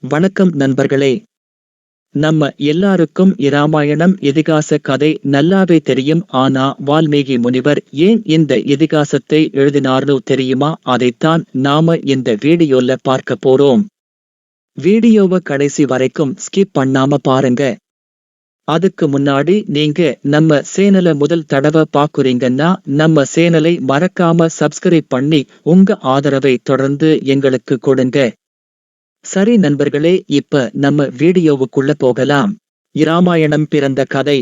வணக்கம் நண்பர்களே. நம்ம எல்லாருக்கும் இராமாயணம் இதிகாச கதை நல்லாவே தெரியும். ஆனா வால்மீகி முனிவர் ஏன் இந்த இதிகாசத்தை எழுதினார்னு தெரியுமா? அதைத்தான் நாம இந்த வீடியோல பார்க்க போறோம். வீடியோவை கடைசி வரைக்கும் ஸ்கிப் பண்ணாம பாருங்க. அதுக்கு முன்னாடி நீங்க நம்ம சேனலை முதல் தடவை பாக்குறீங்கன்னா நம்ம சேனலை மறக்காம சப்ஸ்கிரைப் பண்ணி உங்க ஆதரவை தொடர்ந்து எங்களுக்கு கொடுங்க. சரி நண்பர்களே இப்ப நம்ம வீடியோவுக்குள்ள போகலாம். இராமாயணம் பிறந்த கதை.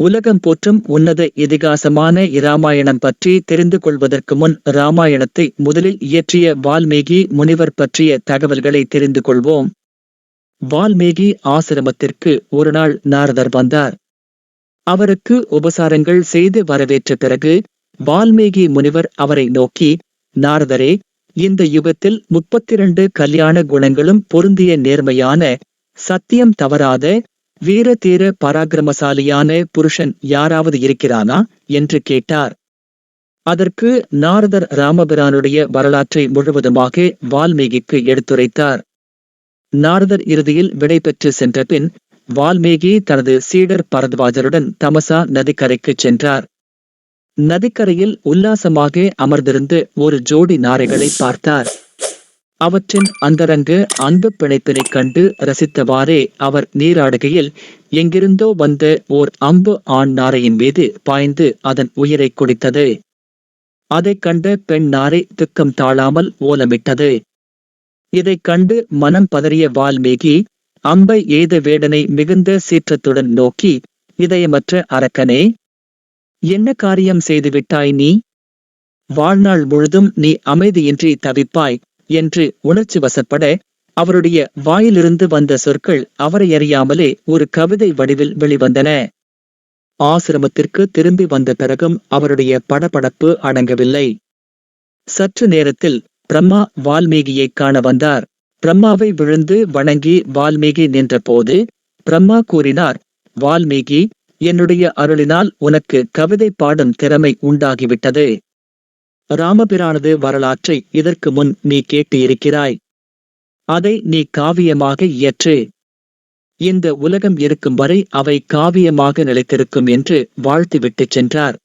உலகம் போற்றும் உன்னத இதிகாசமான இராமாயணம் பற்றி தெரிந்து கொள்வதற்கு முன் இராமாயணத்தை முதலில் இயற்றிய வால்மீகி முனிவர் பற்றிய தகவல்களை தெரிந்து கொள்வோம். வால்மீகி ஆசிரமத்திற்கு ஒரு நாள் நாரதர் வந்தார். அவருக்கு உபசாரங்கள் செய்து வரவேற்ற பிறகு வால்மீகி முனிவர் அவரை நோக்கி நாரதரே இந்த யுகத்தில் முப்பத்திரண்டு கல்யாண குணங்களும் பொருந்திய நேர்மையான சத்தியம் தவறாத வீர தீர பராக்கிரமசாலியான புருஷன் யாராவது இருக்கிறானா? என்று கேட்டார். அதற்கு நாரதர் ராமபிரானுடைய வரலாற்றை முழுவதுமாக வால்மீகிக்கு எடுத்துரைத்தார். நாரதர் இறுதியில் விடை பெற்று சென்ற பின் வால்மீகி தனது சீடர் பரத்வாஜருடன் தமசா நதிக்கரைக்கு சென்றார். நதிக்கரையில் உல்லாசமாக அமர்ந்திருந்து ஒரு ஜோடி நாரைகளை பார்த்தார். அவற்றின் அந்தரங்கு அன்பு பிணைப்பினைக் கண்டு ரசித்தவாறே அவர் நீராடுகையில் எங்கிருந்தோ வந்த ஓர் அம்பு ஆண் நாரையின் மீது பாய்ந்து அதன் உயிரை குடித்தது. அதைக் கண்ட பெண் நாரை துக்கம் தாழாமல் ஓலமிட்டது. இதைக் கண்டு மனம் பதறிய வால்மீகி அம்பை எய்த வேடனை மிகுந்த சீற்றத்துடன் நோக்கி இதயமற்ற அரக்கனே என்ன காரியம் செய்துவிட்டாய் நீ? வாழ்நாள் முழுதும் நீ அமைதியின்றி தவிப்பாய் என்று உணர்ச்சி வசப்பட அவருடைய வாயிலிருந்து வந்த சொற்கள் அவரை அறியாமலே ஒரு கவிதை வடிவில் வெளிவந்தன. ஆசிரமத்திற்கு திரும்பி வந்த பிறகும் அவருடைய படபடப்பு அடங்கவில்லை. சற்று நேரத்தில் பிரம்மா வால்மீகியைக் காண வந்தார். பிரம்மாவை விழுந்து வணங்கி வால்மீகி நின்றபோது பிரம்மா கூறினார் வால்மீகி என்னுடைய அருளினால் உனக்கு கவிதை பாடும் திறமை உண்டாகிவிட்டது. ராமபிரானது வரலாற்றை இதற்கு முன் நீ கேட்டு இருக்கிறாய் அதை நீ காவியமாக இயற்று. இந்த உலகம் இருக்கும் வரை அவை காவியமாக நிலைத்திருக்கும் என்று வாழ்த்துவிட்டுச் சென்றார்.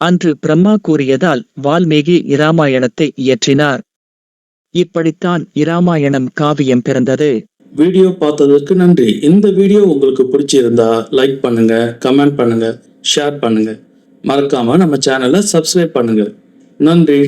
அன்று பிரம்மா கூறியதால் வால்மீகி இராமாயணத்தை இயற்றினார். இப்படித்தான் இராமாயணம் காவியம் பிறந்தது. வீடியோ பார்த்ததற்கு நன்றி. இந்த வீடியோ உங்களுக்கு பிடிச்சிருந்தா லைக் பண்ணுங்க கமெண்ட் பண்ணுங்க ஷேர் பண்ணுங்க. மறக்காம நம்ம சேனலை சப்ஸ்கிரைப் பண்ணுங்க. நன்றி.